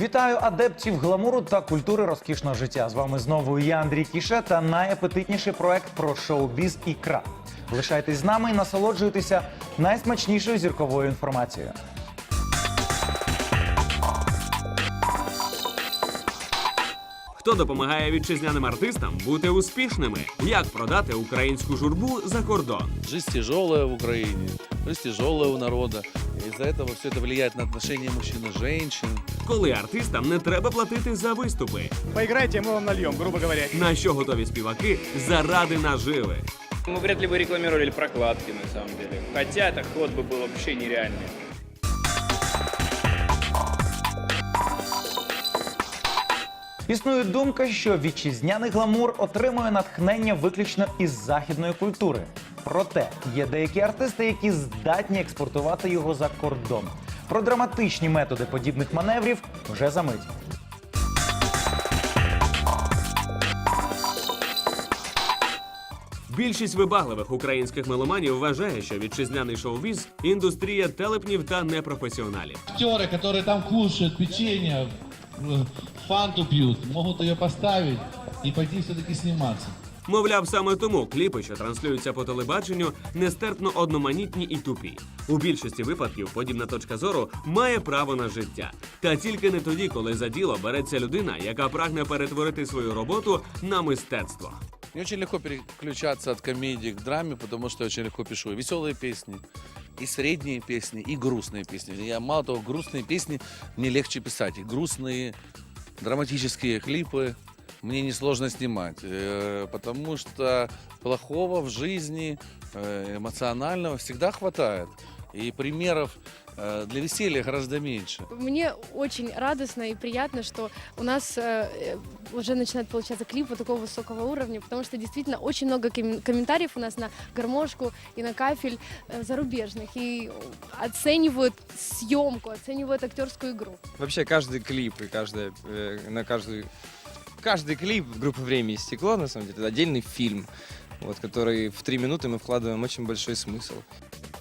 Вітаю адептів гламуру та культури розкішного життя. З вами знову я, Андрій Кіше, та найапетитніший проект про шоу-біз ікра. Лишайтесь з нами і насолоджуйтеся найсмачнішою зірковою інформацією. Хто допомагає вітчизняним артистам бути успішними? Як продати українську журбу за кордон? Жизнь тяжелая в Украине, жизнь тяжелая у народа. Из-за этого все это влияет на отношения мужчин и женщин. Коли артистам не треба платити за виступи? Поиграйте, мы вам нальем, грубо говоря. На що готові співаки заради наживи? Мы вряд ли бы рекламировали прокладки на самом деле. Хотя это ход бы был вообще нереальный. Існує думка, що вітчизняний гламур отримує натхнення виключно із західної культури. Проте є деякі артисти, які здатні експортувати його за кордон. Про драматичні методи подібних маневрів вже за мить. Більшість вибагливих українських меломанів вважає, що вітчизняний шоу-біз – індустрія телепнів та непрофесіоналів. актеры, которые там кушают печенье, э, фанту пьют, могут ее поставить и пойти все-таки сниматься. Мовляв, саме тому кліпи, що транслюються по телебаченню, нестерпно одноманітні і тупі. У більшості випадків подібна точка зору має право на життя. Та тільки не тоді, коли за діло береться людина, яка прагне перетворити свою роботу на мистецтво. Мне очень легко переключаться от комедии к драме, потому что я очень легко пишу и веселые песни, и средние песни, и грустные песни. Я мало того, грустные песни мне легче писать, и грустные драматические клипы мне несложно снимать, э, потому что плохого в жизни, э, эмоционального всегда хватает. И примеров э, для веселья гораздо меньше. Мне очень радостно и приятно, что у нас э, э, уже начинает получаться клип вот такого высокого уровня, потому что действительно очень много ком- комментариев у нас на гармошку и на кафель э, зарубежных и оценивают съемку, оценивают актерскую игру. Вообще каждый клип и каждая, э, на каждый, каждый клип группы «Время и стекло», на самом деле, это отдельный фильм, вот, который в три минуты мы вкладываем очень большой смысл.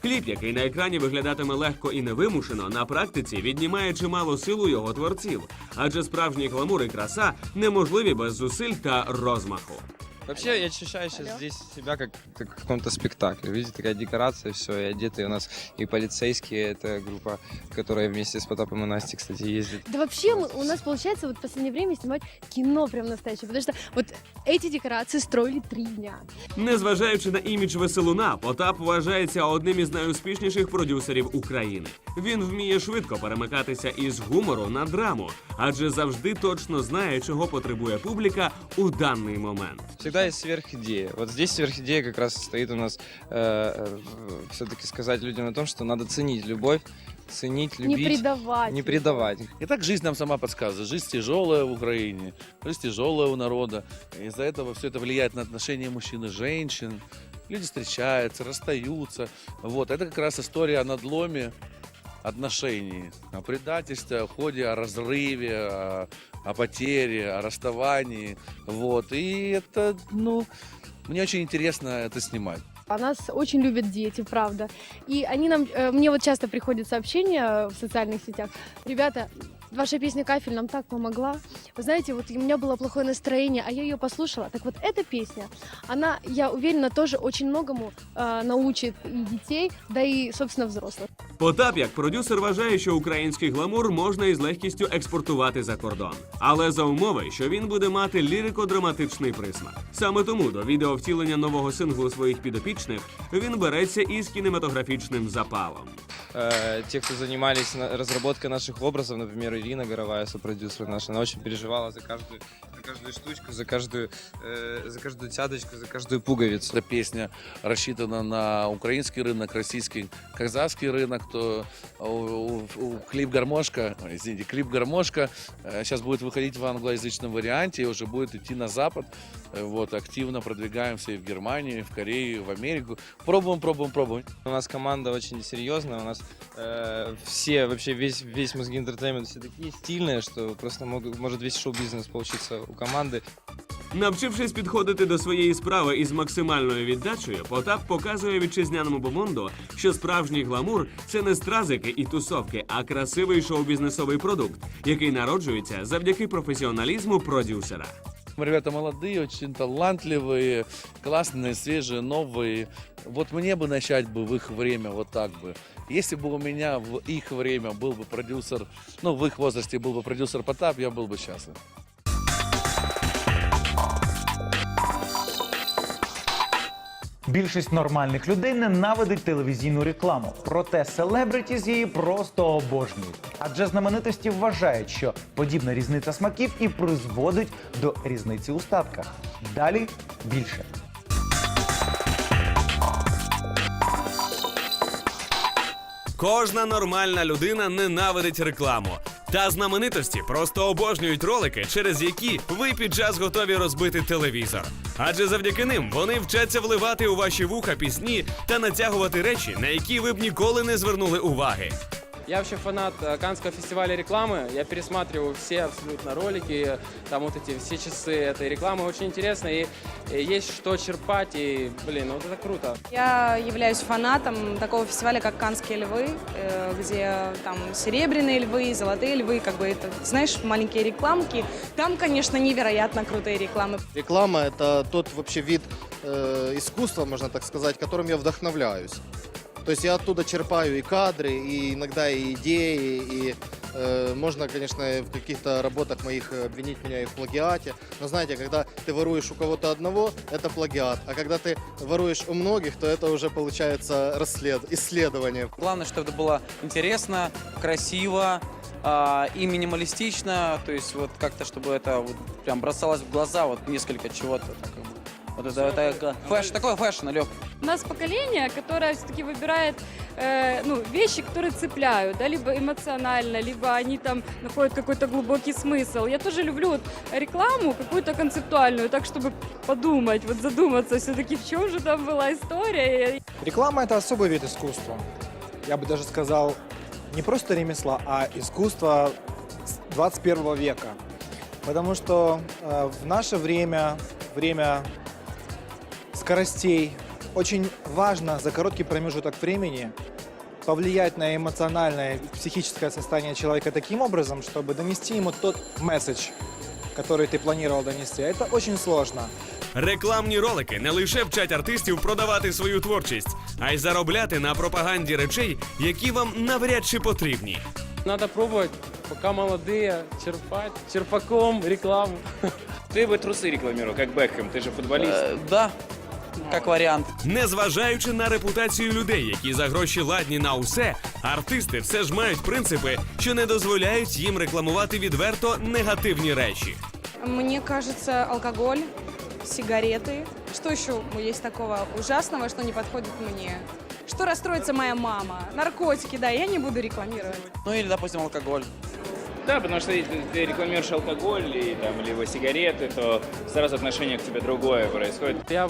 Кліп, який на екрані виглядатиме легко і невимушено, на практиці віднімає чимало силу його творців, адже справжній гламур і краса неможливі без зусиль та розмаху. Вообще, я ощущаю сейчас здесь себя как, как в каком-то спектакле. Видите, такая декорация, все, и одетые у нас и полицейские, это группа, которая вместе с Потапом и Настей, кстати, ездит. Да вообще мы- у нас получается вот в последнее время снимать кино прям настоящее, потому что вот эти декорации строили три дня. Незважаючи на імідж веселуна, Потап вважається одним із найуспішніших продюсерів України. Він вміє швидко перемикатися із гумору на драму, адже завжди точно знає, чого потребує публіка у даний момент. Всегда есть сверхидея. Вот здесь сверхидея как раз стоит у нас все-таки сказать людям о том, что надо ценить любовь, ценить, любить, не предавать. не предавать. И так жизнь нам сама подсказывает. Жизнь тяжелая в Украине, жизнь тяжелая у народа. Из-за этого все это влияет на отношения мужчин и женщин. Люди встречаются, расстаются. Вот. Это как раз история о надломе отношений, о предательстве, о уходе, о разрыве, о, о потере, о расставании. Вот. И это, ну, мне очень интересно это снимать. А нас очень любят дети, правда. И они нам, э, мне вот часто приходят сообщения в социальных сетях. Ребята, ваша песня «Кафель» нам так помогла. Вы знаете, вот у меня было плохое настроение, а я ее послушала. Так вот, эта песня, она, я уверена, тоже очень многому э, научит и детей, да и, собственно, взрослых. Потап, як продюсер, вважає, що український гламур можна із легкістю експортувати за кордон, але за умови, що він буде мати лірико-драматичний присмак. Саме тому до відеовтілення нового синглу своїх підопічних він береться із кінематографічним запалом. Э, те, кто занимались на- разработкой наших образов, например, Ирина Горовая, сопродюсер наша, она очень переживала за каждую, за каждую штучку, за каждую, э, за каждую цяточку, за каждую пуговицу. Эта песня рассчитана на украинский рынок, российский, казахский рынок. То у, у- у клип гармошка, ой, извините, клип гармошка сейчас будет выходить в англоязычном варианте и уже будет идти на запад. Э, Вот активно продвигаемся и в Германию, и в Корею, и в Америку. Пробуем, пробуем, пробуем. У нас команда очень серьезная, у нас э, все, вообще весь, весь мозги интертеймент все такие стильные, что просто могут, может весь шоу-бизнес получиться у команды. Навчившись підходити до своєї справи із максимальною віддачею, Потап показує вітчизняному бомондо, що справжній гламур це не стразики і тусовки, а красивий шоу-бізнесовий продукт, який народжується завдяки професіоналізму продюсера. Ребята молодые, очень талантливые, классные, свежие, новые. Вот мне бы начать бы в их время вот так бы. Если бы у меня в их время был бы продюсер, ну, в их возрасте был бы продюсер Потап, я был бы счастлив. Більшість нормальних людей ненавидить телевізійну рекламу, проте селебритіс її просто обожнюють. Адже знаменитості вважають, що подібна різниця смаків і призводить до різниці у статках. Далі більше. Кожна нормальна людина ненавидить рекламу. Та знаменитості просто обожнюють ролики, через які ви під час готові розбити телевізор. Адже завдяки ним вони вчаться вливати у ваші вуха пісні та натягувати речі, на які ви б ніколи не звернули уваги. Я вообще фанат э, Каннского фестиваля рекламы. Я пересматриваю все абсолютно ролики, там вот эти все часы этой рекламы. Очень интересно и, и есть что черпать. И, блин, ну вот это круто. Я являюсь фанатом такого фестиваля, как «Канские львы», э, где там серебряные львы, золотые львы, как бы это, знаешь, маленькие рекламки. Там, конечно, невероятно крутые рекламы. Реклама – это тот вообще вид э, искусства, можно так сказать, которым я вдохновляюсь. То есть я оттуда черпаю и кадры, и иногда и идеи, и э, можно, конечно, в каких-то работах моих обвинить меня и в плагиате. Но знаете, когда ты воруешь у кого-то одного, это плагиат. А когда ты воруешь у многих, то это уже получается расслед... исследование. Главное, чтобы это было интересно, красиво а, и минималистично, то есть вот как-то, чтобы это вот прям бросалось в глаза, вот несколько чего-то. Вот это, это фэш, такой фэшн, легкий. У нас поколение, которое все-таки выбирает э, ну, вещи, которые цепляют, да, либо эмоционально, либо они там находят какой-то глубокий смысл. Я тоже люблю вот рекламу какую-то концептуальную, так чтобы подумать, вот задуматься все-таки, в чем же там была история. Реклама – это особый вид искусства. Я бы даже сказал, не просто ремесла, а искусство с 21 века. Потому что э, в наше время, время скоростей, очень важно за короткий промежуток времени повлиять на эмоциональное и психическое состояние человека таким образом, чтобы донести ему тот месседж, который ты планировал донести. Это очень сложно. Рекламні ролики не лише вчать артистів продавати свою творчість, а й заробляти на пропаганді речей, які вам навряд чи потрібні. Надо пробовать, пока молодые, черпать, черпаком рекламу. Ты бы трусы рекламировал, как Бекхэм, ты же футболист. Э, да, как вариант. Незважаючи на репутацію людей, які за гроші ладні на усе, артисти все ж мають принципи, що не дозволяють їм рекламувати відверто негативні речі. Мне кажется, алкоголь, сигареты. Что еще есть такого ужасного, что не подходит мне? Что расстроится моя мама? Наркотики, да, я не буду рекламировать. Ну или, допустим, алкоголь. Да, потому что если ты рекламируешь алкоголь и, там, либо сигареты, то сразу отношение к тебе другое происходит. Я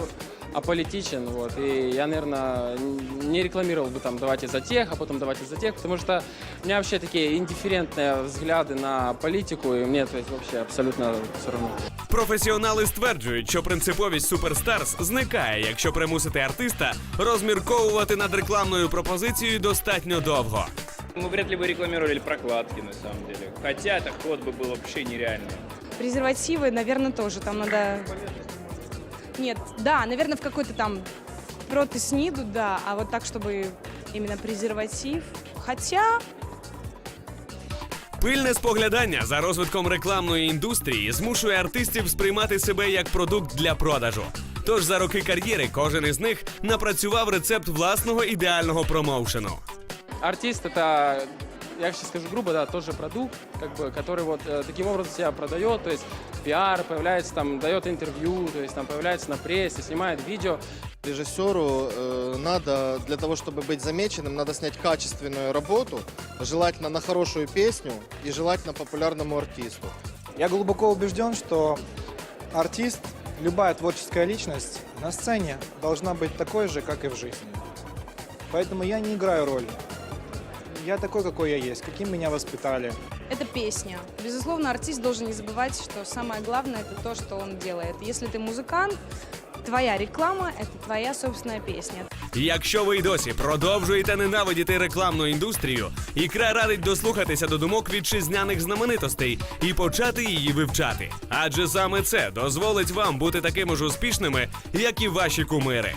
аполитичен, вот, и я, наверное, не рекламировал бы там давайте за тех, а потом давайте за тех, потому что у меня вообще такие индифферентные взгляды на политику, и мне то есть, вообще абсолютно все равно. Професіонали стверджують, що принциповість суперстарс зникає, якщо примусити артиста розмірковувати над рекламною пропозицією достатньо довго. Мы вряд ли бы рекламировали прокладки, на самом деле. Хотя это ход бы был вообще нереальный. Презервативы, наверное, тоже там надо... Нет, да, наверное, в какой-то там проты сниду, да, а вот так, чтобы именно презерватив. Хотя, Пильне споглядання за розвитком рекламної індустрії змушує артистів сприймати себе як продукт для продажу. Тож за роки кар'єри кожен із них напрацював рецепт власного ідеального промоушену. Артист это, я сейчас скажу грубо, да, тоже продукт, как бы, который вот э, таким образом себя продает, то есть пиар, появляется там, дает интервью, то есть там появляется на прессе, снимает видео. Режиссеру э, надо, для того, чтобы быть замеченным, надо снять качественную работу, желательно на хорошую песню и желательно популярному артисту. Я глубоко убежден, что артист, любая творческая личность на сцене должна быть такой же, как и в жизни. Поэтому я не играю роли. Я такой, какой я есть, каким меня воспитали. это песня. Безусловно, артист должен не забывать, что самое главное это то, что он делает. Если ты музыкант, твоя реклама это твоя собственная песня. Якщо ви й досі продовжуєте ненавидіти рекламну індустрію, ікра радить дослухатися до думок вітчизняних знаменитостей і почати її вивчати. Адже саме це дозволить вам бути такими ж успішними, як і ваші кумири.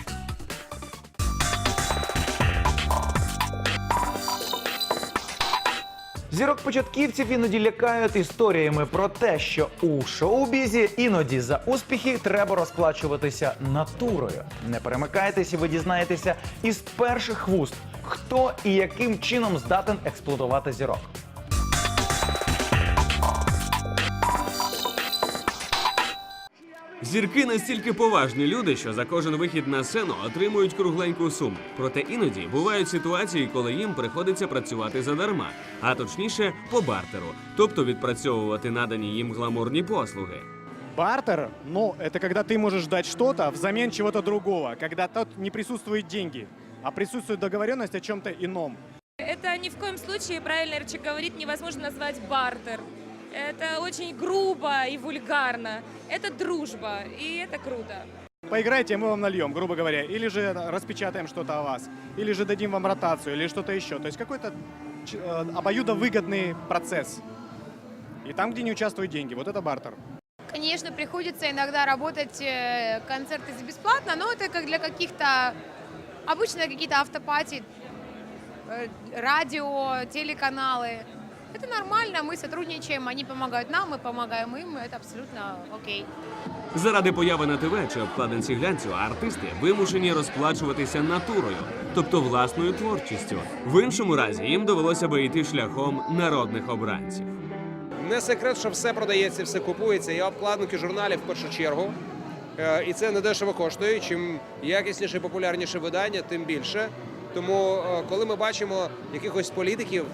Зірок початківців іноді лякають історіями про те, що у шоу-бізі іноді за успіхи треба розплачуватися натурою. Не перемикайтесь і ви дізнаєтеся із перших вуст, хто і яким чином здатен експлуатувати зірок. Зірки настільки поважні люди, що за кожен вихід на сцену отримують кругленьку суму. Проте іноді бувають ситуації, коли їм приходиться працювати задарма, а точніше по бартеру, тобто відпрацьовувати надані їм гламурні послуги. Бартер, ну, это когда ты можешь дать что-то взамен чего-то другого, когда тут не присутствуют деньги, а присутствует договоренность о чем-то ином. Это ни в коем случае, правильно Рычик говорит, невозможно назвать бартер. Это очень грубо и вульгарно. Это дружба, и это круто. Поиграйте, мы вам нальем, грубо говоря, или же распечатаем что-то о вас, или же дадим вам ротацию, или что-то еще. То есть какой-то э, обоюдовыгодный процесс. И там, где не участвуют деньги, вот это бартер. Конечно, приходится иногда работать э, концерты за бесплатно, но это как для каких-то обычно какие-то автопати, э, радио, телеканалы. Это нормально, мы сотрудничаем, они помогают нам, мы помогаем им, это абсолютно окей. Заради появи на ТВ чи обкладинці глянцю артисти вимушені розплачуватися натурою, тобто власною творчістю. В іншому разі їм довелося би йти шляхом народних обранців. Не секрет, що все продається, все купується. І обкладинки журналів в першу чергу. Е, І це недешево коштує. Чим якісніше і популярніше видання, тим більше. Тому, е, коли ми бачимо якихось політиків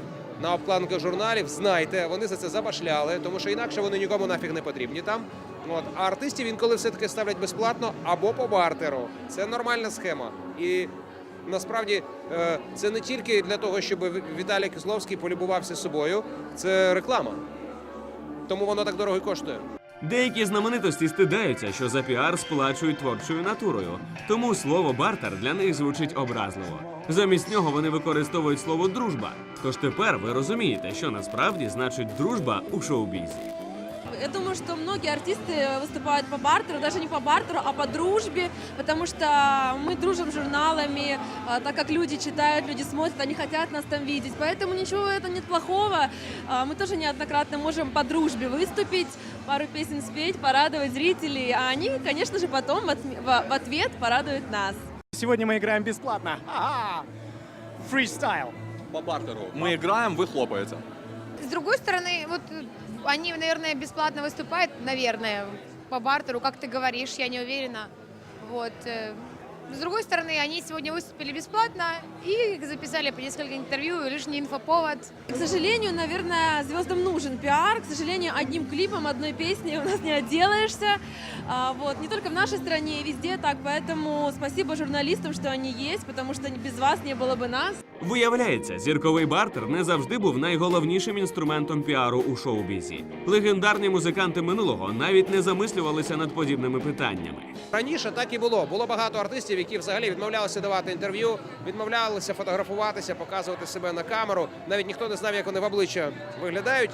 на обкладинках журналів, знайте, вони за це забашляли, тому що інакше вони нікому нафіг не потрібні там. От. А артистів інколи все-таки ставлять безплатно або по бартеру. Це нормальна схема. І насправді е, це не тільки для того, щоб Віталій Кисловський полюбувався собою, це реклама. Тому воно так дорого коштує. Деякі знаменитості стидаються, що за піар сплачують творчою натурою, тому слово бартер для них звучить образливо. Замість нього вони використовують слово дружба. Тож тепер ви розумієте, що насправді значить дружба у шоу-бізі. Я думаю, что многие артисты выступают по бартеру, даже не по бартеру, а по дружбе, потому что мы дружим с журналами, а, так как люди читают, люди смотрят, они хотят нас там видеть. Поэтому ничего в этом нет плохого. А, Мы тоже неоднократно можем по дружбе выступить, Пару песен спеть, порадовать зрителей, а они, конечно же, потом в ответ порадуют нас. Сегодня мы играем бесплатно. Ага! Фристайл. По бартеру. Мы играем, вы хлопаете. С другой стороны, вот э, они, наверное, бесплатно выступают, наверное, по бартеру, как ты говоришь, я не уверена. Вот. э. С другой стороны, они сегодня выступили бесплатно и записали по несколько интервью, лишний инфоповод. К сожалению, наверное, звездам нужен пиар. К сожалению, одним клипом, одной песней у нас не отделаешься. А, вот. Не только в нашей стране, и везде так. Поэтому спасибо журналистам, что они есть, потому что без вас не было бы нас. Виявляється, зірковий бартер не завжди був найголовнішим інструментом піару у шоу-бізі. Легендарні музиканти минулого навіть не замислювалися над подібними питаннями. Раніше так і було. Було багато артистів, які взагалі відмовлялися давати інтерв'ю, відмовлялися фотографуватися, показувати себе на камеру. Навіть ніхто не знав, як вони в обличчя виглядають.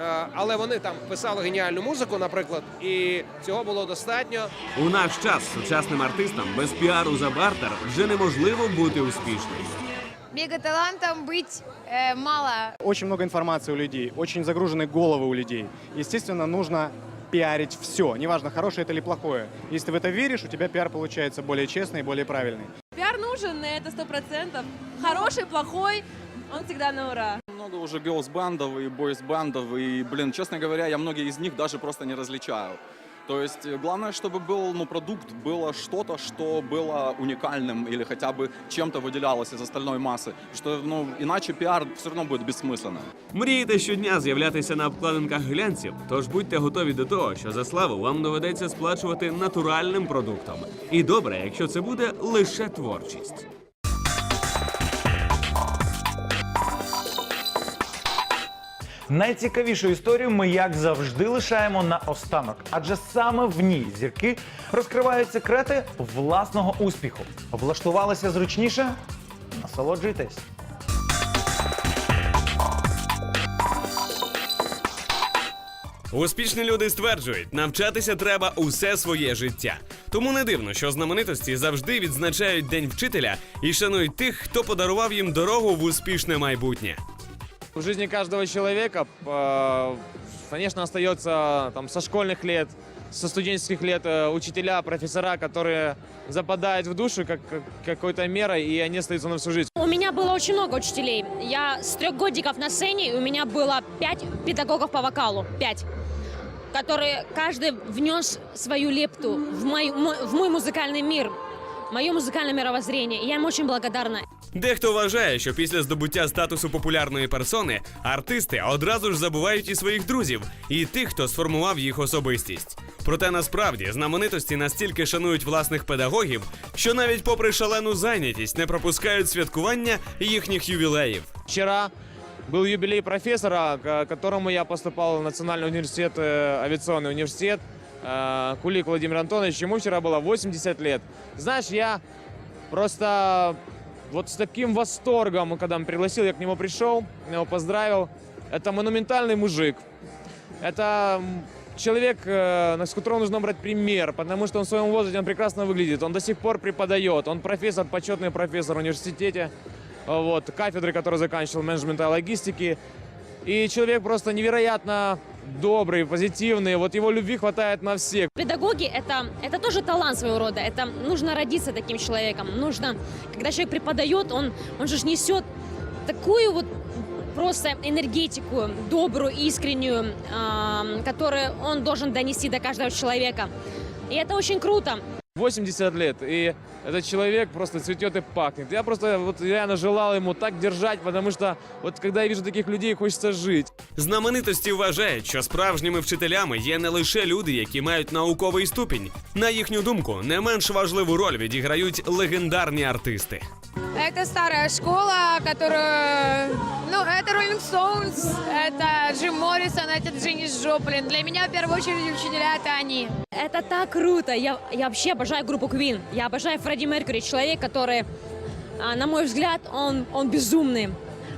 Е, Але вони там писали геніальну музику, наприклад, і цього було достатньо. У наш час сучасним артистам без піару за бартер вже неможливо бути успішним. Мегаталантом быть э, мало. Очень много информации у людей, очень загружены головы у людей. Естественно, нужно пиарить все, неважно, хорошее это или плохое. Если ты в это веришь, у тебя пиар получается более честный и более правильный. Пиар нужен, это сто процентов. Хороший, плохой, он всегда на ура. Много уже герлс-бандов и бойс-бандов, и, блин, честно говоря, я многие из них даже просто не различаю. То есть э, главное, чтобы был ну, продукт, было что-то, что было уникальным или хотя бы чем-то выделялось из остальной массы. Что, ну, иначе пиар все равно будет бессмысленным. Мрієте щодня з'являтися на обкладинках глянців, тож будьте готові до того, що за славу вам доведеться сплачувати натуральним продуктом. І добре, якщо це буде лише творчість. Найцікавішу історію ми, як завжди, лишаємо на останок, адже саме в ній зірки розкривають секрети власного успіху. Влаштувалися зручніше? Насолоджуйтесь! Успішні люди стверджують, навчатися треба усе своє життя. Тому не дивно, що знаменитості завжди відзначають День вчителя і шанують тих, хто подарував їм дорогу в успішне майбутнє. В жизни каждого человека, э, конечно, остается там со школьных лет, со студенческих лет э, учителя, профессора, которые западают в душу как, как какой-то мерой, и они остаются на всю жизнь. У меня было очень много учителей. Я с трех годиков на сцене, и у меня было пять педагогов по вокалу. Пять. Которые каждый внес свою лепту в мой, в мой музыкальный мир, мое музыкальное мировоззрение. И я им очень благодарна. Дехто вважає, що після здобуття статусу популярної персони артисти одразу ж забувають і своїх друзів, і тих, хто сформував їх особистість. Проте насправді знаменитості настільки шанують власних педагогів, що навіть попри шалену зайнятість не пропускають святкування їхніх ювілеїв. Вчера был юбилей профессора, к которому я поступал в Национальный университет, э, авиационный университет, э, Кулик Владимир Антонович, ему вчера было 80 лет. Знаешь, я просто вот с таким восторгом, когда он пригласил, я к нему пришел, его поздравил. Это монументальный мужик. Это человек, э, с которого нужно брать пример, потому что он в своем возрасте он прекрасно выглядит. Он до сих пор преподает. Он профессор, почетный профессор в университете, э, вот, кафедры, который заканчивал менеджмента и логистики. И человек просто невероятно добрый, позитивный. Вот его любви хватает на всех. Педагоги это, это тоже талант своего рода. Это нужно родиться таким человеком. Нужно, когда человек преподает, он, он же несет такую вот просто энергетику, добрую, искреннюю, ам, которую он должен донести до каждого человека. И это очень круто. 80 лет, и этот человек просто цветет и пахнет. Я просто вот реально желал ему так держать, потому что вот когда я вижу таких людей, хочется жить. Знаменитості вважають, що справжніми вчителями є не лише люди, які мають науковий ступінь. На їхню думку, не менш важливу роль відіграють легендарні артисти. Это старая школа, которую... Ну, это Rolling Stones, это Джим Моррисон, это Дженнис Джоплин. Для меня, в первую очередь, учителя — это они. Это так круто. Я, я вообще обожаю группу Queen. Я обожаю Фредди Меркьюри. Человек, который, а, на мой взгляд, он, он безумный.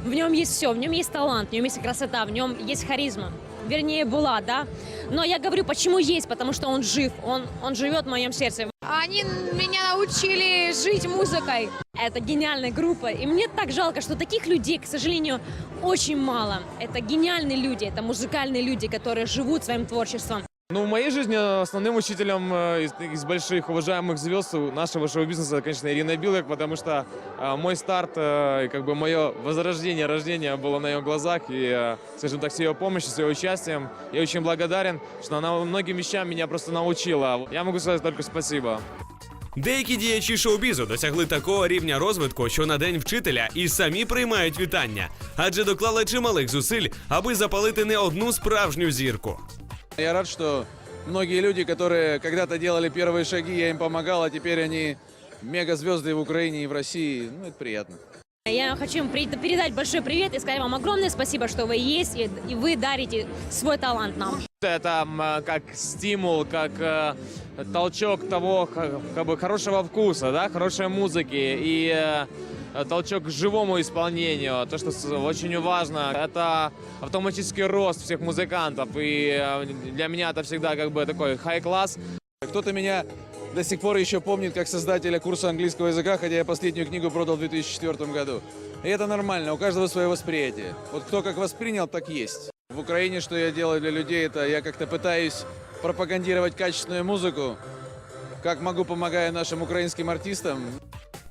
В нем есть все. В нем есть талант, в нем есть красота, в нем есть харизма. Вернее, была, да. Но я говорю, почему есть? Потому что он жив. Он, он живет в моем сердце. Они меня научили жить музыкой. Это гениальная группа. И мне так жалко, что таких людей, к сожалению, очень мало. Это гениальные люди, это музыкальные люди, которые живут своим творчеством. Ну, в моей жизни основным учителем э, из, из больших уважаемых звезд нашего шоу-бизнеса, конечно, Ирина Билык, потому что э, мой старт э, и как бы мое возрождение, рождение было на ее глазах, и, э, скажем так, с ее помощью, с ее участием. Я очень благодарен, что она многим вещам меня просто научила. Я могу сказать только спасибо. Деякі діячі шоу-бізу досягли такого рівня розвитку, що на день вчителя і самі приймають вітання, адже доклали чималих зусиль, аби запалити не одну справжню зірку. Я рад, что многие люди, которые когда-то делали первые шаги, я им помогал, а теперь они мегазвезды в Украине и в России. Ну, это приятно. Я хочу им передать большой привет и сказать вам огромное спасибо, что вы есть, и, и вы дарите свой талант нам. Это э, как стимул, как э, толчок того х- как бы хорошего вкуса, да, хорошей музыки и э, толчок к живому исполнению. То, что очень важно, это автоматический рост всех музыкантов. И э, для меня это всегда как бы такой хай-класс. Кто-то меня до сих пор еще помнит как создателя курса английского языка, хотя я последнюю книгу продал в 2004 году. И это нормально, у каждого свое восприятие. Вот кто как воспринял, так есть. В Украине что я делаю для людей, это я как-то пытаюсь пропагандировать качественную музыку, как могу, помогаю нашим украинским артистам.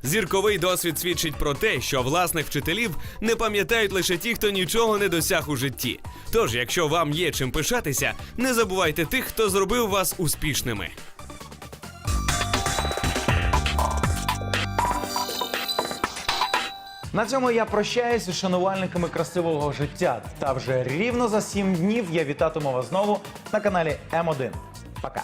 Зірковий досвід свідчить про те, що власних вчителів не пам'ятають лише ті, хто нічого не досяг у житті. Тож, якщо вам є чим пишатися, не забувайте тих, хто зробив вас успішними. На цьому я прощаюся з шанувальниками красивого життя. Та вже рівно за сім днів я вітатиму вас знову на каналі М1. Пока.